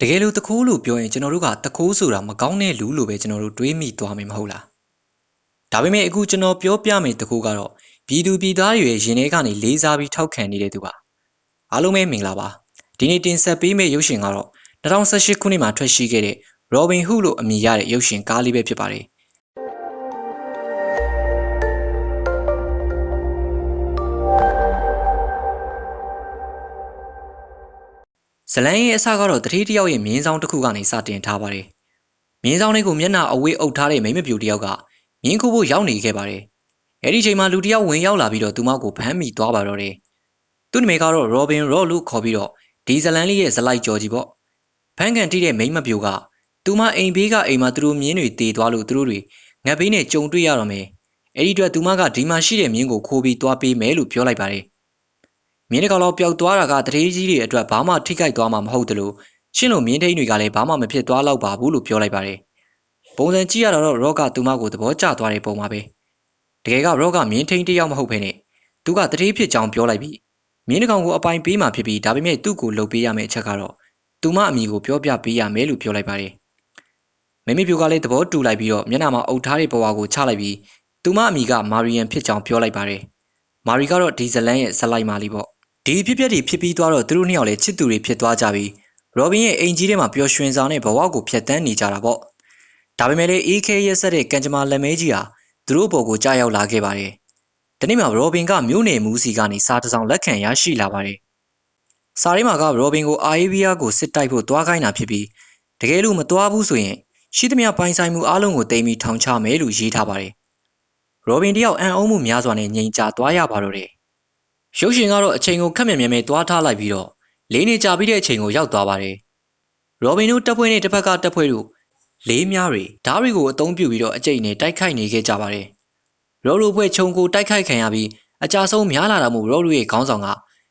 တကယ်လို့တခိုးလို့ပြောရင်ကျွန်တော်တို့ကတခိုးဆိုတာမကောင်းတဲ့လူလို့ပဲကျွန်တော်တို့တွေးမိသွားမယ်မဟုတ်လားဒါပေမဲ့အခုကျွန်တော်ပြောပြမယ့်တခိုးကတော့ပြည်သူပြည်သားတွေရဲ့ရင်ထဲကနေလေးစားပြီးထောက်ခံနေတဲ့သူပါအားလုံးပဲမင်္ဂလာပါဒီနေ့တင်ဆက်ပေးမယ့်ရုပ်ရှင်ကတော့2018ခုနှစ်မှာထွက်ရှိခဲ့တဲ့ Robin Hood လို့အမည်ရတဲ့ရုပ်ရှင်ကားလေးပဲဖြစ်ပါတယ် ဇလန်ရဲ့အစကတော့တတိတယောက်ရဲ့မြင်းဆောင်တစ်ခုကနေစတင်ထားပါတယ်။မြင်းဆောင်လေးကိုမျက်နှာအဝေးအုပ်ထားတဲ့မိန်းမပြူတယောက်ကမြင်းခုဖို့ရောက်နေခဲ့ပါတယ်။အဲဒီချိန်မှာလူတယောက်ဝင်ရောက်လာပြီးတော့သူမကိုဖမ်းမိသွားပါတော့တယ်။သူ့နာမည်ကတော့ Robin Rock လို့ခေါ်ပြီးတော့ဒီဇလန်လေးရဲ့ဇလိုက်ကြော်ကြီးပေါ့။ဖမ်းကန်တိတဲ့မိန်းမပြူကသူမအိမ်ဘေးကအိမ်မှာသူတို့မြင်းတွေတေသွားလို့သူတို့တွေငတ်ဘေးနဲ့ကြုံတွေ့ရတော့မယ်။အဲဒီအတွက်သူမကဒီမှာရှိတဲ့မြင်းကိုခိုးပြီးသွားပေးမယ်လို့ပြောလိုက်ပါတယ်။ မြင်းတစ်ကောင်လောက်ပျောက်သွားတာကတရေကြီးတွေအတွက်ဘာမှထိခိုက်သွားမှာမဟုတ်တယ်လို့ရှင်းလို့မြင်းထိန်တွေကလည်းဘာမှမဖြစ်သွားတော့ပါဘူးလို့ပြောလိုက်ပါတယ်။ပုံစံကြည့်ရတော့ရော့ကသူမကိုသဘောကျသွားတဲ့ပုံပါပဲ။တကယ်ကရော့ကမြင်းထိန်တစ်ယောက်မဟုတ်ဘဲနဲ့သူကတရေဖြစ်ကြောင်းပြောလိုက်ပြီးမြင်းတစ်ကောင်ကိုအပိုင်ပေးမှဖြစ်ပြီးဒါပေမဲ့သူ့ကိုလှုပ်ပေးရမယ့်အချက်ကတော့သူမအမိကိုပြောပြပေးရမယ်လို့ပြောလိုက်ပါတယ်။မမေပြိုကလည်းသဘောတူလိုက်ပြီးတော့မျက်နှာမှာအုပ်ထားတဲ့ဘဝကိုချလိုက်ပြီးသူမအမိကမာရီယန်ဖြစ်ကြောင်းပြောလိုက်ပါတယ်။မာရီကတော့ဒီဇလန်ရဲ့ဇလိုက်မာလီပေါ့ ဒီအဖြစ်အပျက်တွေဖြစ်ပြီးသွားတော့သူတို့နှစ်ယောက်လည်းချစ်သူတွေဖြစ်သွားကြပြီးရောဘင်ရဲ့အိမ်ကြီးထဲမှာပျော်ရွှင်စွာနဲ့ဘဝကိုဖျက်ဆီးနေကြတာပေါ့ဒါပေမဲ့လည်းအေးခဲရက်ဆက်တဲ့ကံကြမ္မာလက်မဲကြီးဟာသူတို့ဘော်ကိုကြားရောက်လာခဲ့ပါတယ်ဒီနေ့မှာရောဘင်ကမြို့နယ်မူးစီကနေစားတစ်စောင်လက်ခံရရှိလာပါတယ်စာရီမာကရောဘင်ကိုအာအေးဗီးယားကိုစစ်တိုက်ဖို့တွားခိုင်းတာဖြစ်ပြီးတကယ်လို့မတွားဘူးဆိုရင်ရှိသမျှပိုင်ဆိုင်မှုအလုံးကိုတိမ်ပြီးထောင်ချမယ်လို့ရေးထားပါတယ်ရောဘင်တယောက်အံ့ဩမှုများစွာနဲ့ငြိမ်ချသွားရပါတော့တယ် ရုပ်ရှင်ကတော့အချိန်ကိုခက်မြန်မြန်ပဲတွားထားလိုက်ပြီးတော့လေးနေကြပြီးတဲ့အချိန်ကိုရောက်သွားပါတယ်။ရောဘင်တို့တပ်ဖွဲ့နဲ့တစ်ဖက်ကတပ်ဖွဲ့တို့လေးများတွေဓားတွေကိုအသုံးပြုပြီးတော့အကျိတ်နဲ့တိုက်ခိုက်နေခဲ့ကြပါတယ်။ရောလူဖွဲ့ခြုံကိုတိုက်ခိုက်ခံရပြီးအကြဆုံးများလာတာမို့ရောလူရဲ့ခေါင်းဆောင်က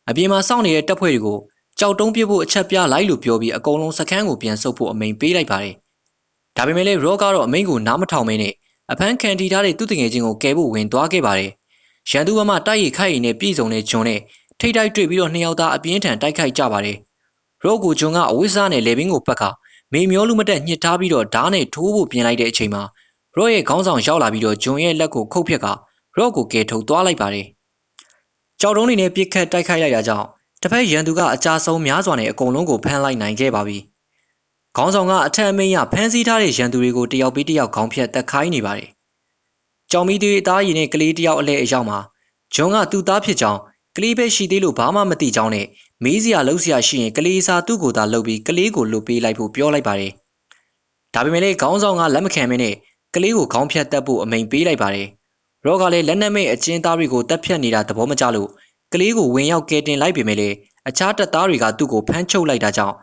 အပြင်မှာစောင့်နေတဲ့တပ်ဖွဲ့တွေကိုကြောက်တုံးပစ်ဖို့အချက်ပြလိုက်လို့ပြောပြီးအကုန်လုံးစခန်းကိုပြန်ဆုတ်ဖို့အမိန်ပေးလိုက်ပါတယ်။ဒါပေမဲ့လည်းရောကတော့အမိန်ကိုနားမထောင်မင်းနဲ့အဖမ်းခံတီထားတဲ့သူ့တငယ်ချင်းကိုကယ်ဖို့ဝင်သွားခဲ့ပါတယ်။ ရန်သူဘက်မှတိုက်ရိုက်ခိုက်ရင်နဲ့ပြည်စုံတဲ့ဂျွန်နဲ့ထိတ်တိုက်တွေ့ပြီးတော့နှစ်ယောက်သားအပြင်းထန်တိုက်ခိုက်ကြပါတယ်။ရော့ကိုဂျွန်ကအဝိစားနဲ့လေဘင်းကိုပတ်ကမေမျောလူမတက်ညှစ်ထားပြီးတော့ဓားနဲ့ထိုးဖို့ပြင်လိုက်တဲ့အချိန်မှာရော့ရဲ့ခေါင်းဆောင်ရောက်လာပြီးတော့ဂျွန်ရဲ့လက်ကိုခုတ်ဖြက်ကရော့ကိုကယ်ထုတ်သွားလိုက်ပါတယ်။ကြောက်တုံးနေနဲ့ပြစ်ခတ်တိုက်ခိုက်လိုက်တာကြောင့်တစ်ဖက်ရန်သူကအကြဆုံးများစွာနဲ့အကုန်လုံးကိုဖမ်းလိုက်နိုင်ခဲ့ပါပြီ။ခေါင်းဆောင်ကအထက်အမိန်ရဖမ်းဆီးထားတဲ့ရန်သူတွေကိုတယောက်ပြီးတယောက်ခေါင်းဖြတ်တက်ခိုင်းနေပါတယ်။ ကြောင်မီတွေအသားရည်နဲ့ကလေးတယောက်အလဲအရောက်မှာဂျွန်ကသူ့သားဖြစ်ကြောင်းကလေးပဲရှိသေးလို့ဘာမှမသိကြောင်းနဲ့မေးစရာလှုပ်စရာရှိရင်ကလေးစာသူ့ကိုယ်သာလှုပ်ပြီးကလေးကိုလှုပ်ပေးလိုက်ဖို့ပြောလိုက်ပါတယ်။ဒါပေမဲ့လည်းခေါင်းဆောင်ကလက်မခံမင်းနဲ့ကလေးကိုခေါင်းဖြတ်တက်ဖို့အမိန်ပေးလိုက်ပါတယ်။ရော့ကလည်းလက်နက်မဲ့အကျဉ်းသားတွေကိုတက်ဖြတ်နေတာသဘောမကျလို့ကလေးကိုဝင်ရောက်ကဲတင်လိုက်ပေမဲ့လည်းအခြားတပ်သားတွေကသူ့ကိုဖမ်းချုပ်လိုက်တာကြောင့်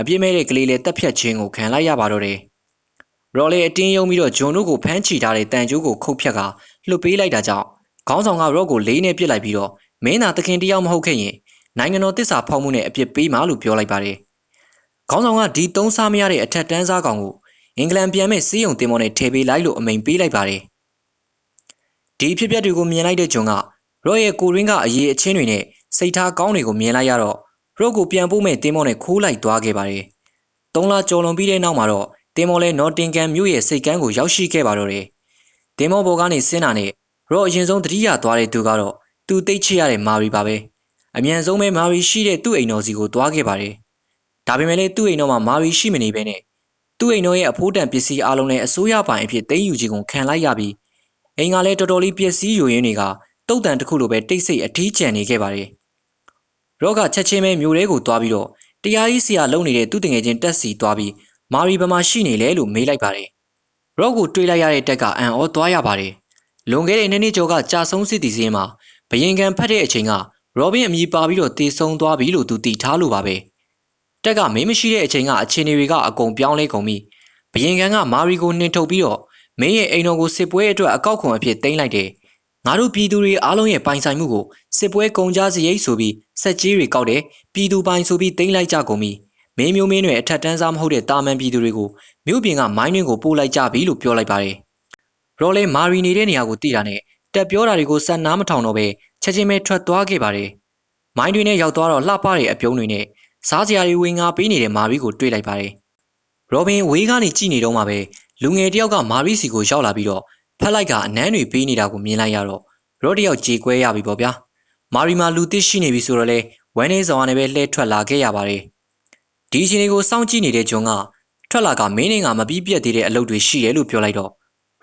အပြစ်မဲ့တဲ့ကလေးလည်းတက်ဖြတ်ခြင်းကိုခံလိုက်ရပါတော့တယ်။ ရော်လေအတင်းယုံပြီးတော့ဂျွန်တို့ကိုဖမ်းချီထားတဲ့တန်ကြိုးကိုခုတ်ဖြတ်ကလှုပ်ပေးလိုက်တာကြောင့်ခေါင်းဆောင်ကရော့ကိုလေးနဲ့ပစ်လိုက်ပြီးတော့မင်းသာတခင်တယောက်မဟုတ်ခဲ့ရင်နိုင်ငံတော်တစ္ဆာဖောက်မှုနဲ့အပြစ်ပေးမှာလို့ပြောလိုက်ပါတယ်။ခေါင်းဆောင်ကဒီသုံးစားမရတဲ့အထက်တန်းစားကောင်ကိုအင်္ဂလန်ပြန်မဲ့စီးရုံတင်မောနဲ့ထည့်ပေးလိုက်လို့အမိန်ပေးလိုက်ပါတယ်။ဒီဖြစ်ပျက်တွေကိုမြင်လိုက်တဲ့ဂျွန်ကရော့ရဲ့ကိုရင်းကအရေးအချင်းတွေနဲ့စိတ်ထားကောင်းတွေကိုမြင်လိုက်ရတော့ရော့ကိုပြန်ပို့မဲ့တင်မောနဲ့ခိုးလိုက်သွားခဲ့ပါတယ်။သုံးလကြော်လွန်ပြီးတဲ့နောက်မှာတော့ တင်မောလဲနော်တင်ကန်မြို့ရဲ့စိတ်ကမ်းကိုရောက်ရှိခဲ့ပါတော့တယ်။တင်မောဘော်ကနေဆင်းတာနဲ့ရော့အရင်ဆုံးတတိယသွားတဲ့သူကတော့သူတိတ်ချရတဲ့မာရီပါပဲ။အမြန်ဆုံးပဲမာရီရှိတဲ့သူ့အိမ်တော်စီကိုသွားခဲ့ပါတယ်။ဒါပေမဲ့လည်းသူ့အိမ်တော်မှာမာရီရှိမနေဘဲနဲ့သူ့အိမ်တော်ရဲ့အဖိုးတန်ပစ္စည်းအလုံးနဲ့အစိုးရပိုင်အဖြစ်သိမ်းယူခြင်းကိုခံလိုက်ရပြီးအိမ်ကလည်းတော်တော်လေးပျက်စီးယိုရင်းတွေကတုတ်တန်တစ်ခုလိုပဲတိတ်ဆိတ်အထီးကျန်နေခဲ့ပါတယ်။ရော့ကချက်ချင်းပဲမြို့ထဲကိုသွားပြီးတော့တရားရေးဆရာလုပ်နေတဲ့သူ့တငယ်ချင်းတက်စီသွားပြီး မာရီဘမှာရှိနေလဲလို့မေးလိုက်ပါတယ်။ရော့ကိုတွေးလိုက်ရတဲ့တက်ကအံ့ဩသွားရပါတယ်။လွန်ခဲ့တဲ့နှစ်နှစ်ကျော်ကကြာဆုံးစစ်တီစင်းမှာဘယင်ကန်ဖတ်တဲ့အချိန်ကရောဘင်အမည်ပါပြီးတော့တေဆုံးသွားပြီလို့သူတည်ထားလို့ပါပဲ။တက်ကမင်းမရှိတဲ့အချိန်ကအခြေအနေတွေကအကုန်ပြောင်းလဲကုန်ပြီ။ဘယင်ကန်ကမာရီကိုနှင်ထုတ်ပြီးတော့မင်းရဲ့အိမ်တော်ကိုစစ်ပွဲအတွက်အကောက်ခွန်အဖြစ်တင်လိုက်တယ်။ငါတို့ပြည်သူတွေအားလုံးရဲ့ပိုင်ဆိုင်မှုကိုစစ်ပွဲကုန်ကြစရိတ်ဆိုပြီးစက်ကြီးတွေကောက်တယ်ပြည်သူပိုင်ဆိုပြီးတင်လိုက်ကြကုန်ပြီ။ မင်းမျိုးမင်းတွေအထက်တန်းစားမဟုတ်တဲ့တာမန်ပြည်သူတွေကိုမြို့ပြင်ကမိုင်းတွင်ကိုပို့လိုက်ကြပြီလို့ပြောလိုက်ပါတယ်။ရော်လေမာရီနေတဲ့နေရာကိုတိတာနဲ့တက်ပြောတာတွေကိုစက်နားမထောင်တော့ပဲချက်ချင်းပဲထွက်သွားခဲ့ပါတယ်။မိုင်းတွင်နဲ့ရောက်သွားတော့လှပတဲ့အပြုံးတွေနဲ့စားစရာတွေဝင်ငါပေးနေတဲ့မာရီကိုတွေ့လိုက်ပါတယ်။ရောဘင်ဝေးကနေကြည့်နေတော့မှပဲလူငယ်တယောက်ကမာရီစီကိုရောက်လာပြီးတော့ဖက်လိုက်ကအနမ်းတွေပေးနေတာကိုမြင်လိုက်ရတော့ရောတယောက်ကြေကွဲရပြီပေါ့ဗျာ။မာရီမာလူသစ်ရှိနေပြီဆိုတော့လေဝမ်းနေဆောင်ကနေပဲလှဲထွက်လာခဲ့ရပါတယ်။ ဒီအချိန်လေးကိုစောင့်ကြည့်နေတဲ့ဂျွန်ကထွက်လာကမင်းနေကမပြီးပြတ်သေးတဲ့အလုပ်တွေရှိရဲလို့ပြောလိုက်တော့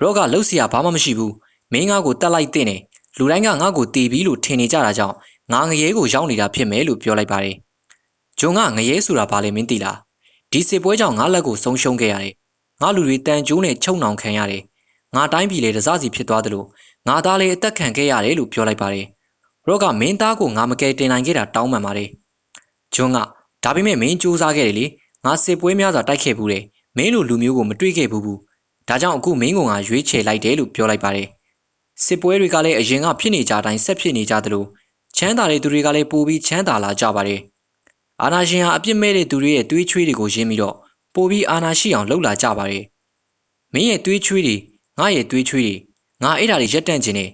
ရောကလှုပ်เสียဘာမှမရှိဘူး။မင်းငါကိုတတ်လိုက်တဲ့နေလူတိုင်းကငါ့ကိုတီးပြီးလို့ထင်နေကြတာကြောင့်ငါငရဲကိုရောက်နေတာဖြစ်မယ်လို့ပြောလိုက်ပါတယ်။ဂျွန်ကငရဲဆိုတာဘာလဲမင်းသိလား။ဒီစစ်ပွဲကြောင့်ငါလက်ကိုဆုံးရှုံးခဲ့ရတယ်။ငါလူတွေတန်ကြိုးနဲ့ချုံနှောင်ခံရတယ်။ငါတိုင်းပြည်လေတစားစီဖြစ်သွားတယ်လို့ငါသားလေးအသက်ခံခဲ့ရတယ်လို့ပြောလိုက်ပါတယ်။ရော့ကမင်းသားကိုငါမကယ်တင်နိုင်ခဲ့တာတောင်းပန်ပါတယ်။ဂျွန်က ဒါပေမဲ့မင်းစူးစမ်းခဲ့တယ်လေ။ငါစစ်ပွဲများစွာတိုက်ခဲ့ဘူးတယ်။မင်းလိုလူမျိုးကိုမတွေ့ခဲ့ဘူးဘူး။ဒါကြောင့်အခုမင်းကငါရွေးချယ်လိုက်တယ်လို့ပြောလိုက်ပါတယ်။စစ်ပွဲတွေကလည်းအရင်ကဖြစ်နေကြတိုင်းဆက်ဖြစ်နေကြသလိုချမ်းသာတဲ့သူတွေကလည်းပိုပြီးချမ်းသာလာကြပါတယ်။အာနာရှင်ဟာအပြစ်မဲ့တဲ့သူတွေရဲ့တွေးချွေးတွေကိုရင်းပြီးတော့ပိုပြီးအာနာရှိအောင်လှုပ်လာကြပါတယ်။မင်းရဲ့တွေးချွေးတွေငါရဲ့တွေးချွေးတွေငါအဲ့ဒါတွေရက်တန့်ခြင်းနဲ့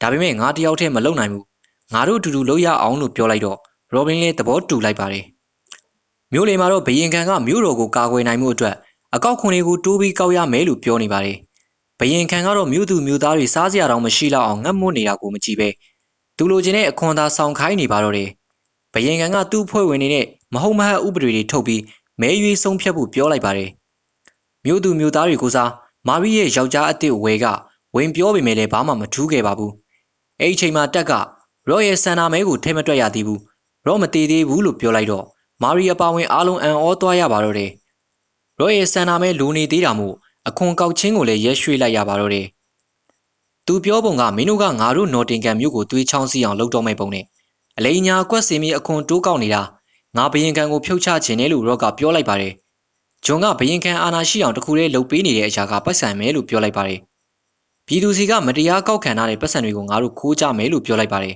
ဒါပေမဲ့ငါတယောက်တည်းမလုပ်နိုင်ဘူး။ငါတို့အတူတူလုပ်ရအောင်လို့ပြောလိုက်တော့ရောဘင်လည်းသဘောတူလိုက်ပါတယ်။ မြို့လေမှာတော့ဘယင်ခံကမြို့တော်ကိုကာကွယ်နိုင်မှုအတွက်အကောက်ခွန်တွေကိုတိုးပြီးကောက်ရမယ်လို့ပြောနေပါတယ်။ဘယင်ခံကတော့မြို့သူမြို့သားတွေစားစရာတောင်မရှိတော့အောင်ငတ်မွတ်နေတာကိုမကြည့်ပဲသူလိုချင်တဲ့အခွန်သာဆောင်ခိုင်းနေပါတော့တယ်။ဘယင်ကန်ကသူ့ဖွဲ့ဝင်နေတဲ့မဟုတ်မဟတ်ဥပဒေတွေထုတ်ပြီးမဲရွေးဆုံးဖြတ်ဖို့ပြောလိုက်ပါတယ်။မြို့သူမြို့သားတွေကိုစားမာရီရဲ့ယောက်ျားအစ်စ်ဝဲကဝင်ပြောပေမဲ့လည်းဘာမှမထူးခဲ့ပါဘူး။အဲ့ဒီချိန်မှာတက်ကရော့ရဲ့ဆန္ဒမဲကိုထဲမတွက်ရသေးဘူး။ရော့မသေးသေးဘူးလို့ပြောလိုက်တော့ မာရီအပါဝင်အားလုံးအံ့ဩသွားရပါတော့တယ်။ရော့ရဲ့ဆန္ဒမဲလိုနေသေးတာမို့အခွန်ကောက်ချင်းကိုလည်းရက်ရွှေ့လိုက်ရပါတော့တယ်။သူပြောပုံကမင်းတို့ကငါတို့နော်တင်ကန်မြို့ကိုသွေးချောင်းစီအောင်လုပ်တော့မဲ့ပုံနဲ့အလိညာကွက်စင်မီအခွန်တိုးကောက်နေတာငါဘရင်ကန်ကိုဖြုတ်ချခြင်းနဲ့လို့ရော့ကပြောလိုက်ပါတယ်။ဂျွန်ကဘရင်ကန်အာနာရှိအောင်တခုလေးလှုပ်ပေးနေတဲ့အရာကပတ်စံမယ်လို့ပြောလိုက်ပါတယ်။ပြည်သူစီကမတရားကောက်ခံထားတဲ့ပတ်စံတွေကိုငါတို့ခိုးကြမယ်လို့ပြောလိုက်ပါတယ်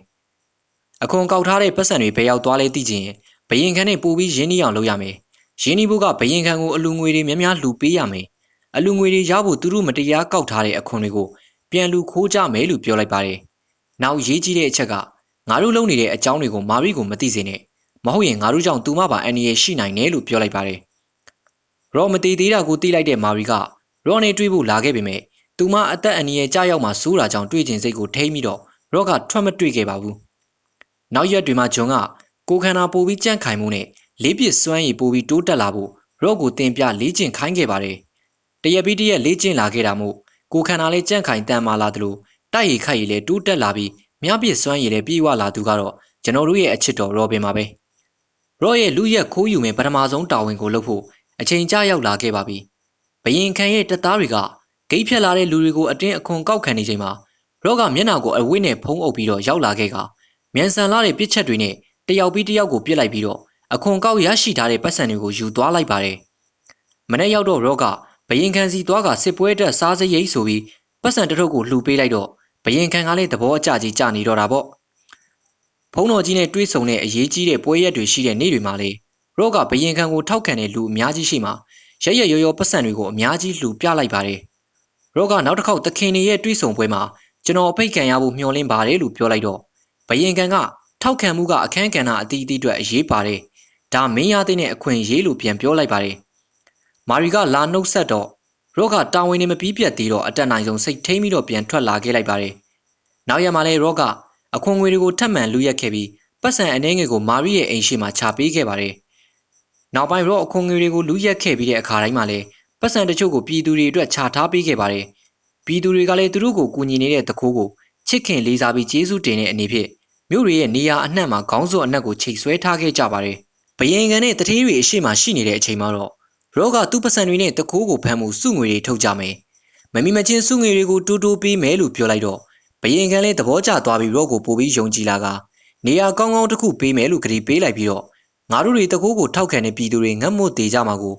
။အခွန်ကောက်ထားတဲ့ပတ်စံတွေဘယ်ရောက်သွားလဲသိချင်ရင် ဘရင်ကန်နဲ့ပို့ပြီးရင်းနှီးအောင်လုပ်ရမယ်။ရင်းနှီးဖို့ကဘရင်ကန်ကိုအလူငွေတွေများများလှူပေးရမယ်။အလူငွေတွေရဖို့သူတို့မတရားကောက်ထားတဲ့အခွန်တွေကိုပြန်လူခိုးကြမယ်လို့ပြောလိုက်ပါတယ်။နောက်ရေးကြီးတဲ့အချက်ကငါတို့လုပ်နေတဲ့အကြောင်းတွေကိုမာရီကိုမသိစေနဲ့မဟုတ်ရင်ငါတို့ကြောင့်သူမပါအန်ဒီရဲ့ရှိနိုင်တယ်လို့ပြောလိုက်ပါတယ်။ရော့မတီသေးတာကိုသိလိုက်တဲ့မာရီကရော့နဲ့တွေ့ဖို့လာခဲ့ပေမဲ့သူမအသက်အန္တရာယ်ကြောက်ရောက်မှစိုးတာကြောင့်တွေ့ကျင်စိတ်ကိုထိမ့်ပြီးတော့ရော့ကထွက်မတွေ့ခဲ့ပါဘူး။နောက်ရက်တွေမှာဂျွန်က ကိုခန္ဓာပိုပြီးကြန့်ခိုင်မှုနဲ့လေးပစ်စွမ်းရည်ပိုပြီးတိုးတက်လာဖို့ရော့ကိုတင်ပြလေ့ကျင့်ခိုင်းခဲ့ပါတယ်။တရက်ပြီးတရက်လေ့ကျင့်လာခဲ့တာမို့ကိုခန္ဓာလေးကြန့်ခိုင်တန်မာလာသလိုတိုက်ရည်ခိုက်ရည်လည်းတိုးတက်လာပြီးမြပစ်စွမ်းရည်လည်းပြေးဝလာသူကတော့ကျွန်တော်တို့ရဲ့အချစ်တော်ရောဘင်ပါပဲရော့ရဲ့လူရက်ခိုးယူမယ်ပထမဆုံးတာဝန်ကိုလုပ်ဖို့အချိန်ကြာရောက်လာခဲ့ပါပြီဘယင်ခံရဲ့တပ်သားတွေကဂိတ်ဖြတ်လာတဲ့လူတွေကိုအတင်းအခွန်ကောက်ခံနေချိန်မှာရော့ကမျက်နှာကိုအဝိနဲ့ဖုံးအုပ်ပြီးတော့ရောက်လာခဲ့ကမြန်ဆန်လာတဲ့ပြစ်ချက်တွေနဲ့ တယောက်ပြီးတယောက်ကိုပြစ်လိုက်ပြီးတော့အခွန်ကောက်ရရှိထားတဲ့ပတ်စံတွေကိုယူသွားလိုက်ပါတယ်မနေ့ရောက်တော့ရော့ကဘယင်ခံစီသွားကစစ်ပွဲတက်စားစရိတ်ဆိုပြီးပတ်စံတထုပ်ကိုလှူပေးလိုက်တော့ဘယင်ခံကလည်းသဘောအကျကြီးကြာနေတော့တာပေါ့ဖုံးတော်ကြီးနဲ့တွေးဆုံတဲ့အရေးကြီးတဲ့ပွဲရက်တွေရှိတဲ့နေ့တွေမှာလေရော့ကဘယင်ခံကိုထောက်ခံတဲ့လူအများကြီးရှိမှာရရရော်ရော်ပတ်စံတွေကိုအများကြီးလှူပြလိုက်ပါတယ်ရော့ကနောက်တစ်ခေါက်သခင်နေရဲ့တွေးဆုံပွဲမှာကျွန်တော်အဖိတ်ခံရဖို့မျှော်လင့်ပါတယ်လို့ပြောလိုက်တော့ဘယင်ခံက ထောက်ခံမှုကအခန်းကဏ္ဍအသီးသီးအတွက်အရေးပါတယ်ဒါမင်းရတဲ့အခွင့်အရေးလို့ပြန်ပြောလိုက်ပါတယ်မာရီကလာနှုတ်ဆက်တော့ရော့ကတာဝန်နဲ့မပြီးပြတ်သေးတော့အတက်နိုင်ဆုံးစိတ်ထိမ့်ပြီးတော့ပြန်ထွက်လာခဲ့လိုက်ပါတယ်။နောက်ရက်မှာလဲရော့ကအခွန်ငွေတွေကိုထပ်မံလူရက်ခဲ့ပြီးပတ်စံအနေငယ်ကိုမာရီရဲ့အိမ်ရှိမှာချပေးခဲ့ပါတယ်။နောက်ပိုင်းရော့အခွန်ငွေတွေကိုလူရက်ခဲ့ပြီးတဲ့အခါတိုင်းမှာလဲပတ်စံတချို့ကိုပြည်သူတွေအတွက်ချထားပေးခဲ့ပါတယ်။ပြည်သူတွေကလည်းသူတို့ကိုကူညီနေတဲ့တခိုးကိုချစ်ခင်လေးစားပြီးကျေးဇူးတင်တဲ့အနေဖြင့် မြို့တွေရဲ့နေရာအနှံ့မှာခေါင်းစွပ်အနှက်ကိုချိတ်ဆွဲထားခဲ့ကြပါတယ်။ဘယင်ကန်နဲ့တထေးတွေအရှိမှရှိနေတဲ့အချိန်မှာတော့ရောကသူ့ပစံတွေနဲ့တကိုးကိုဖမ်းမှုစုငွေတွေထုတ်ကြမယ်မမီမချင်းစုငွေတွေကိုတူတူပေးမယ်လို့ပြောလိုက်တော့ဘယင်ကန်လည်းသဘောကျသွားပြီးရောကိုပို့ပြီးယုံကြည်လာကနေရာကောင်းကောင်းတစ်ခုပေးမယ်လို့ကြည်ပေးလိုက်ပြီးတော့ငါတို့တွေတကိုးကိုထောက်ခံတဲ့ပြည်သူတွေငတ်မွတ်သေးကြမှာကို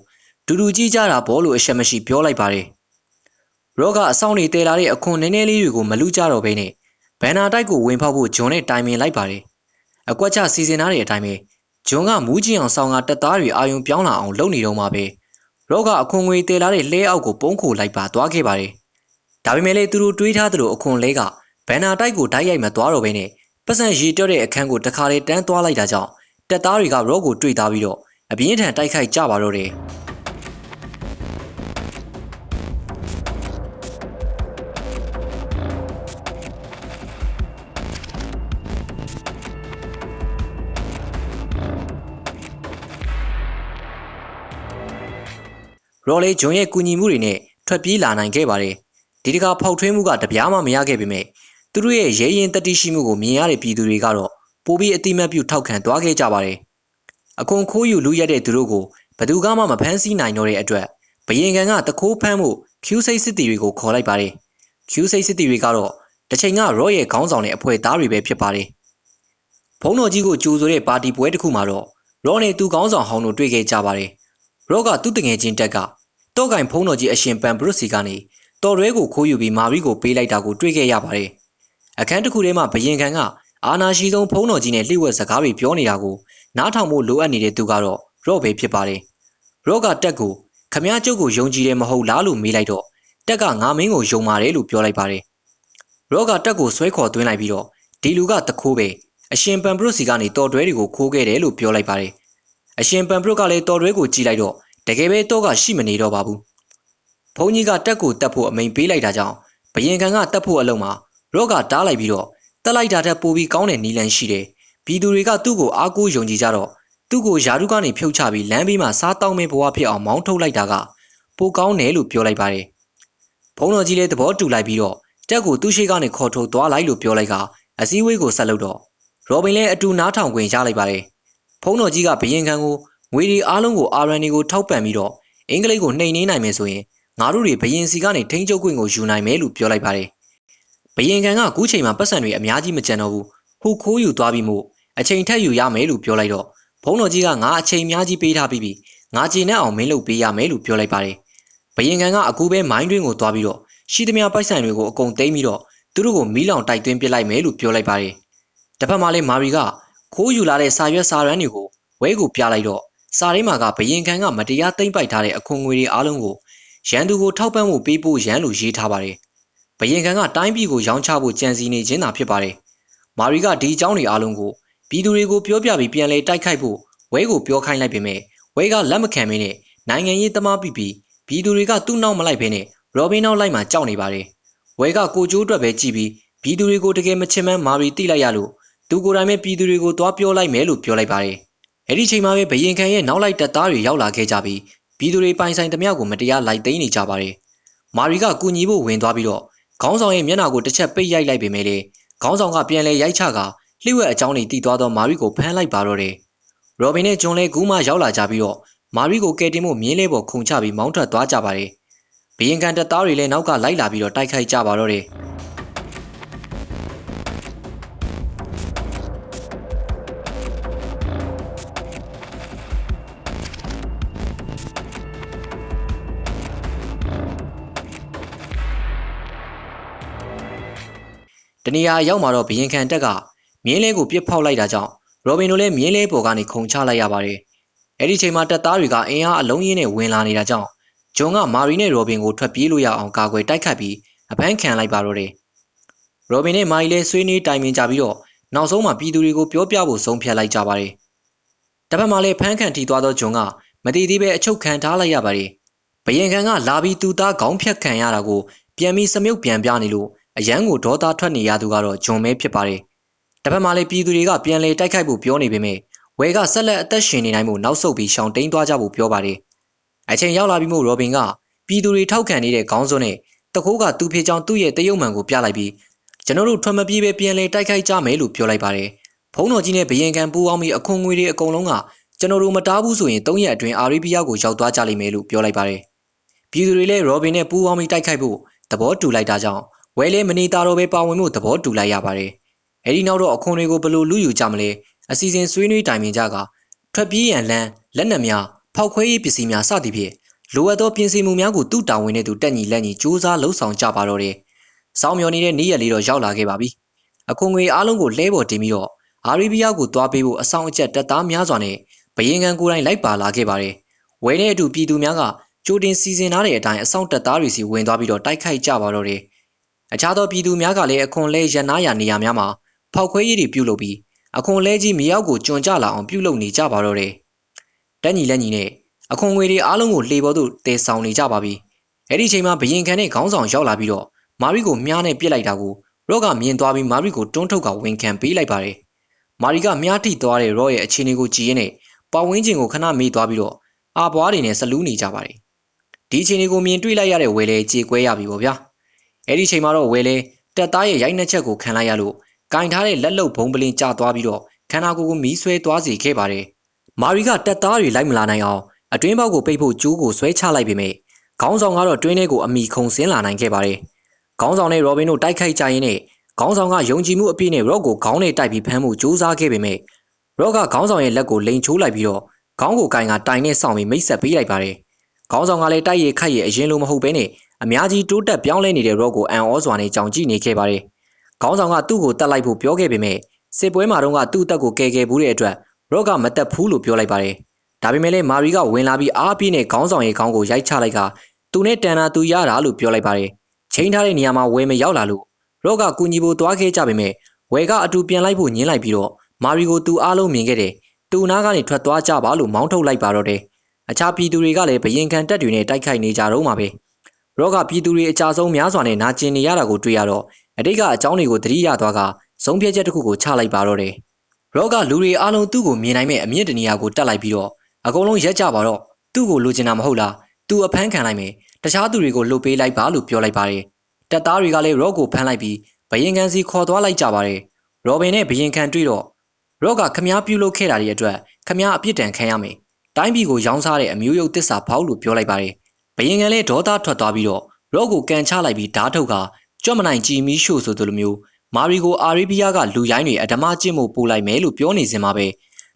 ဒူဒူကြည့်ကြတာဘောလို့အရှက်မရှိပြောလိုက်ပါတယ်ရောကအဆောင်နေတဲလာတဲ့အခွန်နည်းနည်းလေးတွေကိုမလူကြတော့ဘဲနဲ့ ဘန်နာတိုက်ကိုဝင်ဖောက်ဖို့ဂျွန်နဲ့တိုင်ပင်လိုက်ပါတယ်အကွက်ချစီစဉ်ထားတဲ့အတိုင်းပဲဂျွန်ကမူးကျင်အောင်ဆောင်ကတက်သားတွေအာယုံပြောင်းလာအောင်လုပ်နေတော့မှပဲရောကအခွန်ငွေတည်လာတဲ့လှဲအောက်ကိုပုံးခိုလိုက်ပါသွားခဲ့ပါတယ်။ဒါပေမဲ့လည်းသူတို့တွေးထားသလိုအခွန်လဲကဘန်နာတိုက်ကိုတိုက်ရိုက်မသွားတော့ဘဲနဲ့ပတ်စံရေတွက်တဲ့အခန်းကိုတခါလေတန်းသွားလိုက်တာကြောင့်တက်သားတွေကရောကိုတွေ့သားပြီးတော့အပြင်းထန်တိုက်ခိုက်ကြပါတော့တယ် ရော်လေးဂျွန်ရဲ့ကူညီမှုတွေနဲ့ထွက်ပြေးလာနိုင်ခဲ့ပါတယ်ဒီတခါဖောက်ထွင်းမှုကတပြားမှမရခဲ့ပေမဲ့သူတို့ရဲ့ရဲရင်တတိရှိမှုကိုမြင်ရတဲ့ပြည်သူတွေကတော့ပိုပြီးအတိမတ်ပြုထောက်ခံသွားခဲ့ကြပါတယ်အခွန်ခိုးယူလူရက်တဲ့သူတို့ကိုဘယ်သူကမှမဖမ်းဆီးနိုင်တော့တဲ့အတွက်ဘယင်ကန်ကတခိုးဖမ်းမှုကျူးစိတ်စစ်တီတွေကိုခေါ်လိုက်ပါတယ်ကျူးစိတ်စစ်တီတွေကတော့တစ်ချိန်ကရော့ရဲ့ခေါင်းဆောင်တဲ့အဖွဲ့သားတွေပဲဖြစ်ပါတယ်ဘုံတော်ကြီးကိုကြိုဆိုတဲ့ပါတီပွဲတစ်ခုမှာတော့ရော့နဲ့သူခေါင်းဆောင်ဟောင်းတို့တွေ့ခဲ့ကြပါတယ် ရော့ကသူ့တငယ်ချင်းတက်ကတောက်ကင်ဖုံးတော်ကြီးအရှင်ပန်ဘရုစီကနေတော်ရဲကိုခိုးယူပြီးမာရီကိုပေးလိုက်တာကိုတွေ့ခဲ့ရပါတယ်အခန်းတစ်ခုထဲမှာဘယင်ကန်ကအာနာရှိဆုံးဖုံးတော်ကြီးနဲ့လှိဝက်စကားတွေပြောနေတာကိုနားထောင်ဖို့လိုအပ်နေတဲ့သူကတော့ရော့ပဲဖြစ်ပါတယ်ရော့ကတက်ကိုခမည်းကျုပ်ကိုယုံကြည်တယ်မဟုတ်လားလို့မေးလိုက်တော့တက်ကငါမင်းကိုယုံပါတယ်လို့ပြောလိုက်ပါတယ်ရော့ကတက်ကိုဆွဲခေါ်သွင်းလိုက်ပြီးတော့ဒီလူကတခိုးပဲအရှင်ပန်ဘရုစီကနေတော်တွဲတွေကိုခိုးခဲ့တယ်လို့ပြောလိုက်ပါတယ် အရှင်ပန်ဘရုကလည်းတော်တွဲကိုကြည့်လိုက်တော့တကယ်ပဲတော့ကရှိမနေတော့ပါဘူးဘုန်းကြီးကတက်ကိုတက်ဖို့အမိန်ပေးလိုက်တာကြောင့်ဘယင်ခံကတက်ဖို့အလုံးမှာရော့ကတားလိုက်ပြီးတော့တက်လိုက်တာတက်ပိုပြီးကောင်းတဲ့နီလန်ရှိတယ်ပြည်သူတွေကသူ့ကိုအားကိုးယုံကြည်ကြတော့သူ့ကိုယာရုကနေဖြုတ်ချပြီးလမ်းဘေးမှာစားတောင်းမဲ့ဘဝဖြစ်အောင်မောင်းထုတ်လိုက်တာကပိုကောင်းတယ်လို့ပြောလိုက်ပါတယ်ဘုံတော်ကြီးလည်းသဘောတူလိုက်ပြီးတော့တက်ကိုသူ့ရှိကနေခေါ်ထုတ်သွားလိုက်လို့ပြောလိုက်က အစည်းအဝေးကိုဆက်လုပ်တော့ရောဘင်လည်းအတူနားထောင်ခွင့်ရလိုက်ပါတယ် ဖုံးတော်ကြီးကဘယင်ခံကိုငွေဒီအားလုံးကိုအာရန်နီကိုထောက်ပံ့ပြီးတော့အင်္ဂလိပ်ကိုနှိမ်နှင်းနိုင်မယ်ဆိုရင်ငါတို့တွေဘယင်စီကနေထိန်းချုပ်ခွင့်ကိုယူနိုင်မယ်လို့ပြောလိုက်ပါတယ်ဘယင်ခံကကူးချိန်မှာပတ်စံတွေအများကြီးမကြံတော့ဘူးဟိုခိုးယူသွားပြီးမို့အချိန်ထက်ယူရမယ်လို့ပြောလိုက်တော့ဘုံတော်ကြီးကငါအချိန်အများကြီးပေးထားပြီးပြီငါကြည်နဲ့အောင်မင်းလုပ်ပေးရမယ်လို့ပြောလိုက်ပါတယ်ဘယင်ခံကအကူပဲမိုင်းတွင်းကိုသွားပြီးတော့ရှိသမျှပိုက်ဆံတွေကိုအကုန်သိမ်းပြီးတော့သူတို့ကိုမီးလောင်တိုက်သွင်းပစ်လိုက်မယ်လို့ပြောလိုက်ပါတယ်တစ်ဖက်မှာလည်းမာရီက ခိုးယူလာတဲ့စာရွက်စာရမ်းတွေကိုဝဲကိုပြလိုက်တော့စာရင်းမှာကဘယင်ခံကမတရားသိမ်းပိုက်ထားတဲ့အခွန်ငွေတွေအားလုံးကိုရန်သူကိုထောက်ပံ့ဖို့ပေးဖို့ရန်လို့ရေးထားပါတယ်ဘယင်ခံကတိုင်းပြည်ကိုရောင်းချဖို့ကြံစီနေခြင်းသာဖြစ်ပါတယ်မာရီကဒီအကြောင်းတွေအားလုံးကိုပြည်သူတွေကိုပြောပြပြီးပြန်လဲတိုက်ခိုက်ဖို့ဝဲကိုပြောခိုင်းလိုက်ပေမဲ့ဝဲကလက်မခံမင်းနဲ့နိုင်ငံရေးသမားပြီးပြီးပြည်သူတွေကသူ့နောက်မလိုက်ဘဲနဲ့ရောဘင်နောက်လိုက်မှကြောက်နေပါတယ်ဝဲကကိုကျိုးအတွက်ပဲကြည်ပြီးပြည်သူတွေကိုတကယ်မချင်မှန်းမာရီတိလိုက်ရလို့ သူကိုယ်တိုင်ပဲပြည်သူတွေကိုသွားပြောလိုက်မယ်လို့ပြောလိုက်ပါတယ်အဲ့ဒီချိန်မှာပဲဘယင်ခံရဲ့နောက်လိုက်တပ်သားတွေရောက်လာခဲ့ကြပြီးပြည်သူတွေပိုင်ဆိုင်သမျှကိုမတရားလိုက်သိမ်းနေကြပါတယ်မာရီကကူညီဖို့ဝင်သွားပြီးတော့ခေါင်းဆောင်ရဲ့မျက်နှာကိုတစ်ချက်ပိတ်ရိုက်လိုက်ပေမဲ့လေခေါင်းဆောင်ကပြန်လဲရိုက်ချကလှိဝက်အကြောင်းတွေတည်သွားသောမာရီကိုဖမ်းလိုက်ပါတော့တယ်ရောဘင်နဲ့ဂျွန်လဲကူးမှရောက်လာကြပြီးတော့မာရီကိုကယ်တင်ဖို့မြင်းလဲပေါ်ခုန်ချပြီးမောင်းထွက်သွားကြပါတယ်ဘယင်ကန်တပ်သားတွေလည်းနောက်ကလိုက်လာပြီးတော့တိုက်ခိုက်ကြပါတော့တယ် နေရာရောက်မှာတော့ဘယင်ခံတက်ကမြင်းလဲကိုပြစ်ဖောက်လိုက်တာကြောင့်ရောဘင်တို့လည်းမြင်းလဲပေါ်ကနေခုန်ချလိုက်ရပါတယ်။အဲ့ဒီချိန်မှာတပ်သားတွေကအင်အားအလုံးရင်းနဲ့ဝင်လာနေတာကြောင့်ဂျွန်ကမာရီနဲ့ရောဘင်ကိုထွက်ပြေးလို့ရအောင်ကာကွယ်တိုက်ခတ်ပြီးအပန်းခံလိုက်ပါတော့တယ်။ရောဘင်နဲ့မာရီလည်းဆွေးနွေးတိုင်ပင်ကြပြီးတော့နောက်ဆုံးမှာပြည်သူတွေကိုပြောပြဖို့ဆုံးဖြတ်လိုက်ကြပါတယ်။တစ်ဖက်မှာလည်းဖမ်းခံထိသွားသောဂျွန်ကမတည်သေးပဲအချုပ်ခံထားလိုက်ရပါတယ်။ဘယင်ခံကလာပြီးသူသားခေါင်းဖြတ်ခံရတာကိုပြန်ပြီးစမြုပ်ပြန်ပြနေလို့ အရန်ကိုဒေါသထွက်နေရသူကတော့ဂျွန်မဲဖြစ်ပါတယ်။တစ်ဖက်မှာလည်းပြည်သူတွေကပြန်လေတိုက်ခိုက်ဖို့ပြောနေပေမဲ့ဝဲကဆက်လက်အသက်ရှင်နေနိုင်မှုနောက်ဆုတ်ပြီးရှောင်တိန်သွားကြဖို့ပြောပါတယ်။အချိန်ရောက်လာပြီးမို့ရောဘင်ကပြည်သူတွေထောက်ခံနေတဲ့ခေါင်းစွန်းနဲ့တခိုးကသူ့ဖေချောင်းသူ့ရဲ့တရုတ်မှန်ကိုပြလိုက်ပြီးကျွန်တော်တို့ထွက်မပြေးပဲပြန်လေတိုက်ခိုက်ကြမယ်လို့ပြောလိုက်ပါတယ်။ဖုံးတော်ကြီးနဲ့ဘယင်ကန်ပူအောင်ပြီးအခွန်ငွေတွေအကုန်လုံးကကျွန်တော်တို့မတားဘူးဆိုရင်၃ရက်အတွင်းအာရီးဘီးယားကိုရောက်သွားကြလိမ့်မယ်လို့ပြောလိုက်ပါတယ်။ပြည်သူတွေလည်းရောဘင်နဲ့ပူအောင်ပြီးတိုက်ခိုက်ဖို့သဘောတူလိုက်တာကြောင့် ဝဲလဲမနေတာတော့ပဲပါဝင်မှုသဘောတူလိုက်ရပါတယ်။အဲဒီနောက်တော့အခွန်တွေကိုဘလို့လူယူကြမလဲအစီအစဉ်ဆွေးနွေးတိုင်ပင်ကြကထွက်ပြေးရန်လမ်းလက်နက်များဖောက်ခွဲရေးပစ္စည်းများစသည်ဖြင့်လိုအပ်သောပြင်ဆင်မှုများကိုသူ့တာဝန်နဲ့သူတက်ညီလက်ညီစူးစမ်းလှုပ်ဆောင်ကြပါတော့တယ်။စောင်းမျောနေတဲ့နေ့ရက်လေးတော့ရောက်လာခဲ့ပါပြီ။အခွန်ငွေအားလုံးကိုလဲပေါ်တင်ပြီးတော့အာရီးဘီးယားကိုသွားပေးဖို့အဆောင်အကျက်တပ်သားများစွာနဲ့ဘယင်ကန်ကိုယ်တိုင်လိုက်ပါလာခဲ့ပါတယ်။ဝဲတဲ့အတူပြည်သူများကကြိုတင်စီစဉ်ထားတဲ့အတိုင်းအဆောင်တပ်သားတွေစီဝင်သွားပြီးတော့တိုက်ခိုက်ကြပါတော့တယ်။ အခြားသောပြည်သူများကလည်းအခွန်လဲရနာရနေရာများမှာဖောက်ခွဲရေးတွေပြုလုပ်ပြီးအခွန်လဲကြီးမြေရောက်ကိုကျွံကြလာအောင်ပြုလုပ်နေကြပါတော့တယ်တက်ညီလက်ညီနဲ့အခွန်ငွေတွေအားလုံးကိုလှေပေါ်သို့တည်ဆောင်နေကြပါပြီအဲ့ဒီချိန်မှာဘရင်ခံနဲ့ခေါင်းဆောင်ရောက်လာပြီးတော့မာရီကိုမြားနဲ့ပြစ်လိုက်တာကိုရော့ကမြင်သွားပြီးမာရီကိုတွန်းထုတ်ကဝန်ခံပေးလိုက်ပါတယ်မာရီကမြားထိသွားတဲ့ရော့ရဲ့အခြေအနေကိုကြည့်ရင်းနဲ့ပတ်ဝန်းကျင်ကိုခဏမေ့သွားပြီးတော့အာပွားတွေနဲ့ဆလူးနေကြပါတယ်ဒီအခြေအနေကိုမြင်တွေ့လိုက်ရတဲ့ဝယ်လေကြေကွဲရပြီပေါ့ဗျာ အဲ့ဒီချိန်မှာတော့ဝယ်လေတက်သားရဲ့ရိုက်နှက်ချက်ကိုခံလိုက်ရလို့ကင်ထားတဲ့လက်လုံဘုံပလင်ကျသွားပြီးတော့ခန္ဓာကိုယ်ကိုမီးဆွဲသွားစေခဲ့ပါတယ်မာရီကတက်သားတွေလိုက်မလာနိုင်အောင်အတွင်းဘောက်ကိုပိတ်ဖို့ကြိုးကိုဆွဲချလိုက်ပေမဲ့ခေါင်းဆောင်ကတော့တွင်းထဲကိုအမိခုံဆင်းလာနိုင်ခဲ့ပါတယ်ခေါင်းဆောင်နဲ့ရောဘင်တို့တိုက်ခိုက်ကြရင်းနဲ့ခေါင်းဆောင်ကယုံကြည်မှုအပြည့်နဲ့ရော့ကိုခေါင်းနဲ့တိုက်ပြီးဖမ်းမှုကြိုးစားခဲ့ပေမဲ့ရော့ကခေါင်းဆောင်ရဲ့လက်ကိုလိန်ချိုးလိုက်ပြီးတော့ခေါင်းကိုကင်ကတိုင်နဲ့ဆောင်ပြီးမိတ်ဆက်ပေးလိုက်ပါတယ်ခေါင်းဆောင်ကလည်းတိုက်ရခတ်ရအရင်လိုမဟုတ်ဘဲနဲ့ အများကြီးတိုးတက်ပြောင်းလဲနေတဲ့ရော့ကိုအန်ဩစွာနဲ့ကြောင်ကြည့်နေခဲ့ပါတယ်ခေါင်းဆောင်ကသူ့ကိုတတ်လိုက်ဖို့ပြောခဲ့ပေမဲ့စစ်ပွဲမှာတော့ကသူ့တက်ကိုကယ်ခဲ့ဘူးတဲ့အတွက်ရော့ကမတက်ဘူးလို့ပြောလိုက်ပါတယ်ဒါပေမဲ့လည်းမာရီကဝင်လာပြီးအားပြည့်နဲ့ခေါင်းဆောင်ရဲ့ခေါင်းကိုရိုက်ချလိုက်ကသူနဲ့တန်တာသူရတာလို့ပြောလိုက်ပါတယ်ချိန်ထားတဲ့နေရာမှာဝယ်မရောက်လာလို့ရော့ကကူညီဖို့သွားခဲ့ကြပေမဲ့ဝယ်ကအတူပြန်လိုက်ဖို့ညင်းလိုက်ပြီးတော့မာရီကိုသူအားလုံးမြင်ခဲ့တယ်သူနားကနေထွက်သွားကြပါလို့မောင်းထုတ်လိုက်ပါတော့တယ်အခြားပြည်သူတွေကလည်းဘရင်ခံတက်တွေနဲ့တိုက်ခိုက်နေကြတော့မှာပဲ ရော့ကပြည်သူတွေအကြဆုံးများစွာနဲ့နာကျင်နေရတာကိုတွေ့ရတော့အတိတ်ကအကြောင်းတွေကိုသတိရသွားကဆုံးဖြတ်ချက်တစ်ခုကိုချလိုက်ပါတော့တယ်ရော့ကလူတွေအားလုံးသူ့ကိုမြင်နိုင်မဲ့အမြင့်တနေရာကိုတက်လိုက်ပြီးတော့အကုန်လုံးရက်ကြပါတော့သူ့ကိုလိုချင်တာမဟုတ်လားသူအဖမ်းခံလိုက်မယ်တခြားသူတွေကိုလှုပ်ပေးလိုက်ပါလို့ပြောလိုက်ပါတယ်တက်သားတွေကလည်းရော့ကိုဖမ်းလိုက်ပြီးဘယင်ကန်စီခေါ်သွားလိုက်ကြပါတယ်ရောဘင်နဲ့ဘယင်ကန်တွေ့တော့ရော့ကခမားပြုတ်လုခဲ့တာတွေအတွက်ခမားအပြစ်ဒဏ်ခံရမယ်တိုင်းပြည်ကိုရောင်းစားတဲ့အမျိုးရုပ်တစ္ဆာဖောက်လို့ပြောလိုက်ပါတယ် ဘယင်ကန်လည်းဒေါသထွက်သွားပြီးတော့ရော့ကိုကန်ချလိုက်ပြီးဓာတ်ထုတ်ကကြွမနိုင်ကြည်မီရှို့ဆိုသလိုမျိုးမာရီကိုအာရေဗီးယားကလူရိုင်းတွေအဓမ္မကျင့်မှုပို့လိုက်မယ်လို့ပြောနေစင်မှာပဲ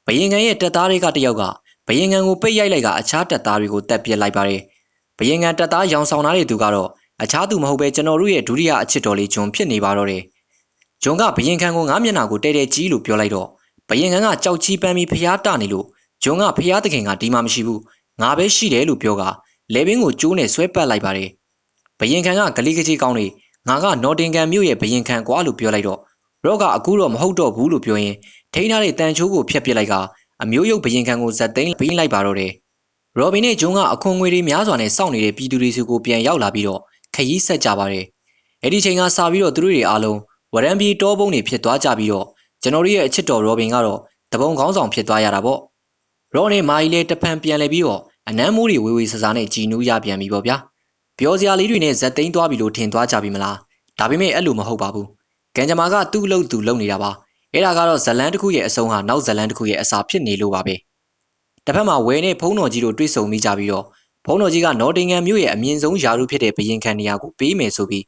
ဘယင်ကန်ရဲ့တက်သားတွေကတယောက်ကဘယင်ကန်ကိုပိတ်ရိုက်လိုက်ကအခြားတက်သားတွေကိုတက်ပစ်လိုက်ပါတယ်ဘယင်ကန်တက်သားရောင်ဆောင်ထားတဲ့သူကတော့အခြားသူမဟုတ်ပဲကျွန်တော်တို့ရဲ့ဒုတိယအချစ်တော်လေးဂျွန်ဖြစ်နေပါတော့တယ်ဂျွန်ကဘယင်ကန်ကိုငါးမျက်နှာကိုတဲတဲကြီးလို့ပြောလိုက်တော့ဘယင်ကန်ကကြောက်ချီးပန်းပြီးဖျားတနေလို့ဂျွန်ကဖျားသခင်ကဒီမှာမရှိဘူးငါပဲရှိတယ်လို့ပြောက လေဘင်းကိုကျိုးနဲ့ဆွဲပတ်လိုက်ပါတယ်ဘယင်ကန်ကဂလီကကြီးကောင်းနေငါကနော်တင်ကန်မြို့ရဲ့ဘယင်ကန်ကွာလို့ပြောလိုက်တော့ရော့ကအခုတော့မဟုတ်တော့ဘူးလို့ပြောရင်ထိန်းထားတဲ့တန်ချိုးကိုဖျက်ပစ်လိုက်ကအမျိုးရုပ်ဘယင်ခံကိုဇက်သိမ်းပေးလိုက်ပါတော့တယ်။ရော်ဘင်နဲ့ဂျွန်ကအခွန်ငွေတွေများစွာနဲ့စောင့်နေတဲ့ပြည်သူတွေစုကိုပြန်ရောက်လာပြီးတော့ခရီးဆက်ကြပါတယ်။အဲ့ဒီချိန်ကစပြီးတော့သူတို့တွေအားလုံးဝရံပြည်တောပုံတွေဖြစ်သွားကြပြီးတော့ကျွန်တော်တို့ရဲ့အချစ်တော်ရော်ဘင်ကတော့တပုံခေါင်းဆောင်ဖြစ်သွားရတာပေါ့။ရော်နဲ့မာကြီးလည်းတဖန်ပြန်လဲပြီးတော့ အနမ်းမိုးတွေဝေဝေဆဆာနဲ့ကြည်နူးရပြန်ပြီပေါ့ဗျာ။ပြောစရာလေးတွေနဲ့ဇက်သိမ်းသွားပြီလို့ထင်သွားကြပြီမလား။ဒါပေမဲ့အဲ့လိုမဟုတ်ပါဘူး။ကံကြမ္မာကသူ့အလုပ်သူလုပ်နေတာပါ။အဲ့ဒါကတော့ဇလန်တစ်ခုရဲ့အဆုံးဟာနောက်ဇလန်တစ်ခုရဲ့အစာဖြစ်နေလို့ပါပဲ။တစ်ဖက်မှာဝဲနဲ့ဖုံးတော်ကြီးတို့တွေ့ဆုံမိကြပြီးတော့ဖုံးတော်ကြီးကနော်တင်ဂန်မြို့ရဲ့အမြင့်ဆုံးယာရုဖြစ်တဲ့ဘရင်ခံနေရာကိုပေးမယ်ဆိုပြီး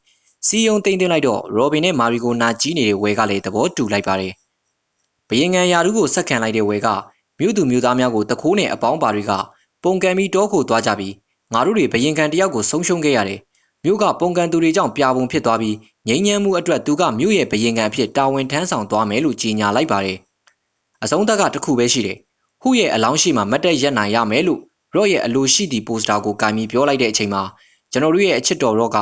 စီယုံတိမ့်တင်လိုက်တော့ရော်ဘင်နဲ့မာရီကိုနာကြီးနေတဲ့ဝဲကလည်းသဘောတူလိုက်ပါတယ်။ဘရင်ခံယာရုကိုဆက်ခံလိုက်တဲ့ဝဲကမြို့သူမြို့သားများကိုတခိုးနဲ့အပေါင်းပါတွေက ပုံကံပြီးတောခိုသွားကြပြီးငါတို့တွေဘရင်ခံတယောက်ကိုဆုံးရှုံးခဲ့ရတယ်။မြို့ကပုံကံသူတွေကြောင့်ပြာပုံဖြစ်သွားပြီးငိမ့်ညမ်းမှုအတွက်သူကမြို့ရဲ့ဘရင်ခံအဖြစ်တာဝန်ထမ်းဆောင်သွားမယ်လို့ကြေညာလိုက်ပါတယ်။အဆုံးသက်ကတစ်ခုပဲရှိတယ်။ဟူရဲ့အလောင်းရှိမှမတ်တက်ရက်နိုင်ရမယ်လို့ရော့ရဲ့အလိုရှိသည့်ပိုစတာကိုကင်ပြီးပြောလိုက်တဲ့အချိန်မှာကျွန်တော်တို့ရဲ့အချစ်တော်ရော့က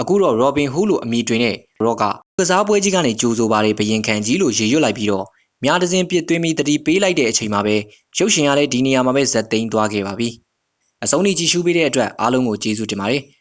အခုတော့ Robin Hood လို့အမည်တွင်တဲ့ Rock ကကစားပွဲကြီးကနေကြိုးဆိုပါတယ်ဘရင်ခံကြီးလို့ရေရွတ်လိုက်ပြီးတော့ မြားတစင်းပြစ်သွင်းပြီးတတိပေးလိုက်တဲ့အချိန်မှာပဲရုပ်ရှင်ကလည်းဒီနေရာမှာပဲဇက်သိမ်းသွားခဲ့ပါပြီ။အဆုံးထိကြည့်ရှုပေးတဲ့အတွက်အားလုံးကိုကျေးဇူးတင်ပါတယ်။